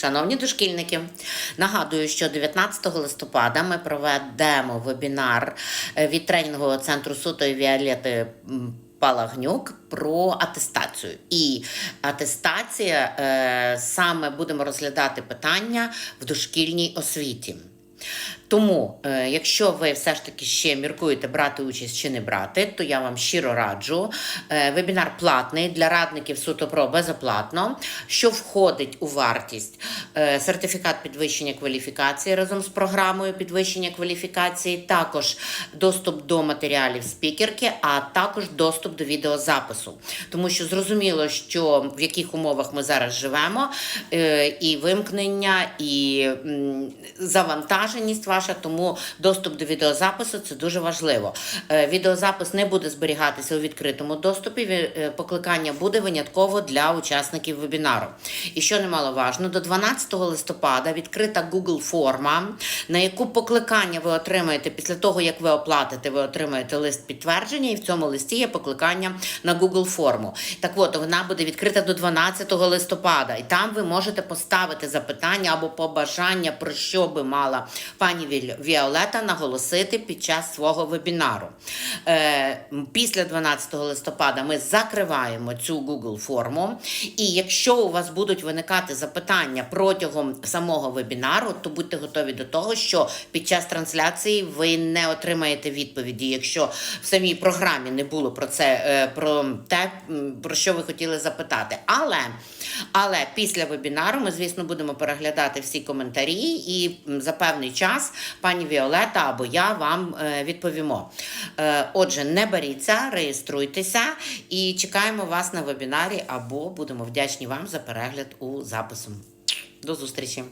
Шановні дошкільники, нагадую, що 19 листопада ми проведемо вебінар е, від тренінгового центру сутої Віолети Палагнюк про атестацію. І атестація е, саме будемо розглядати питання в дошкільній освіті. Тому, е, якщо ви все ж таки ще міркуєте брати участь чи не брати, то я вам щиро раджу. Е, Вебінар платний для радників суто про безоплатно, що входить у вартість е, сертифікат підвищення кваліфікації разом з програмою підвищення кваліфікації, також доступ до матеріалів спікерки, а також доступ до відеозапису. Тому що зрозуміло, що в яких умовах ми зараз живемо, і вимкнення, і завантаженість ваша, тому доступ до відеозапису це дуже важливо. Е, Відеозапис не буде зберігатися у відкритому доступі. е, Покликання буде винятково для учасників вебінару. І що немаловажно, до 12 листопада відкрита Google форма, на яку покликання ви отримаєте після того, як ви оплатите, ви отримаєте лист підтвердження, і в цьому листі є покликання на Google форму. Так от вона буде відкрита до 12 листопада, і там ви можете поставити запитання або побажання, про що би мала пані Віль- Віолета наголосити під час свого вебінару. Е, після 12 листопада ми закриваємо цю Google форму. І якщо у вас будуть виникати запитання протягом самого вебінару, то будьте готові до того, що під час трансляції ви не отримаєте відповіді, якщо в самій програмі не було про це, е, про те, про що ви хотіли запитати. Але, але після вебінару ми, звісно, будемо переглядати всі коментарі, і за певний час пані Віолета або я вам е, відповімо. Е, Отже, не беріться, реєструйтеся і чекаємо вас на вебінарі, або будемо вдячні вам за перегляд у запису. До зустрічі!